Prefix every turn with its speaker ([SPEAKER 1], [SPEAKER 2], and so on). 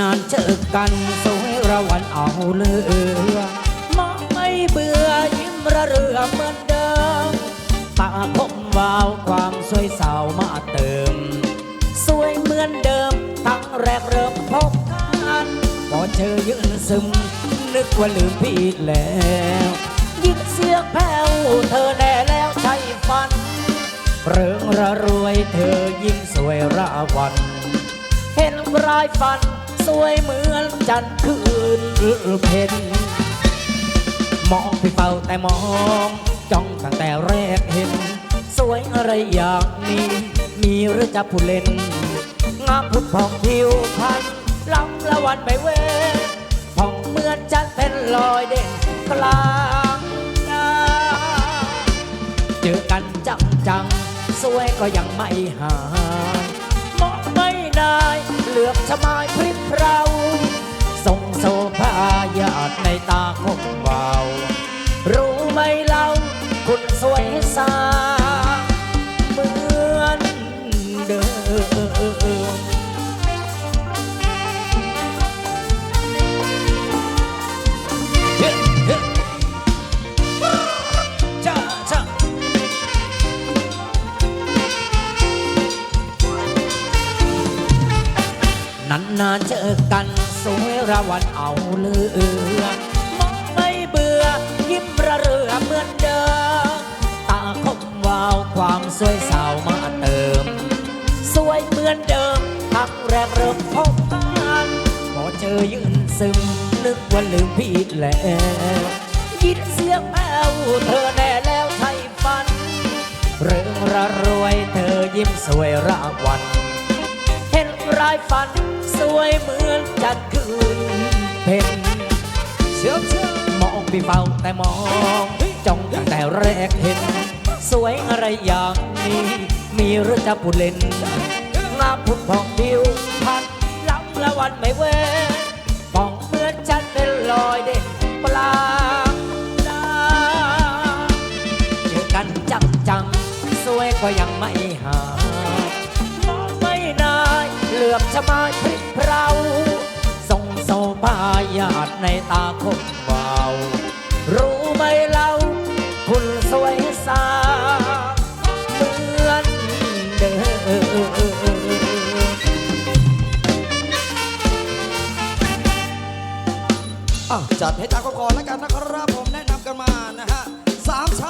[SPEAKER 1] นานเจอกันสวยระวันเอาเลือมองไม่เบื่อยิ้มระเรือเหมือนเดิมตาคมวาวความสวยสาวมาเติม สวยเหมือนเดิมทั้งแรกเริ่มพบกันพอเจอยืนซึม นึกว่าลืมพี่แล้วยินเสียงแผ่วเธอแน่แล้วใช่ฝัน เริงระรวยเธอยิ่งสวยระวัน เห็นรายฟัน สวยเหมือนจันทร์คืนเพ็ญมองพี่เฝ้าแต่มองจ้องตั้งแต่แรกเห็น สวยอะไรอย่างนี้ มีหรือจะผู้เล่น งามพุดพองผิวพรรณล้ำละวันไปเว้ผ่องเหมือนจันทร์เต้นลอยเด่นกลางนาเจอกันจังจังๆสวยก็ยังไม่หาย ไม่นายเหลือบชะมายพริบเพราส่งโซภาญาติในตาคงเบารู้ไหมเล่าคุณสวยสาเหมือนเดิมเานานๆเจอกันสวยระวันเอาเลือมองไม่เบื่อ ยิ้มระเรือเหมือนเดิมตาคมวาวความสวยสาวมาเติม สวยเหมือนเดิมทั้งแรกเริ่มพบกันพอเจอยืนซึมนึกว่าลืมพี่แล้วยินเสียงแผ่วเธอแน่แล้วใช่ฝัน เรื่องระรวยเธอยิ้มสวยระวัน เห็นรายฝัน สวยเหมือนจันทร์คืนเพ็ญเชื่อเชื่อมองพี่เฝ้าแต่มองจ้องตั้งแต่แรกเห็น สวยอะไรอย่างนี้ มีหรือจะพูดเล่นงาพุดพองผิวพันล้ำละวันไม่เว้นปองเหมือนจันทร์เป็นลอยเด่นปลางดาเจอกันจังจังๆสวยก็ยังไม่หามองไม่นายเหลือบชะมาย ในตาคมเบารู้ไหมเล่าคุณสวยสาเหมือนเดิม
[SPEAKER 2] อะจัดให้ตาก่อนแล้วกันนะครับผมแนะนำกันมานะฮะสามชา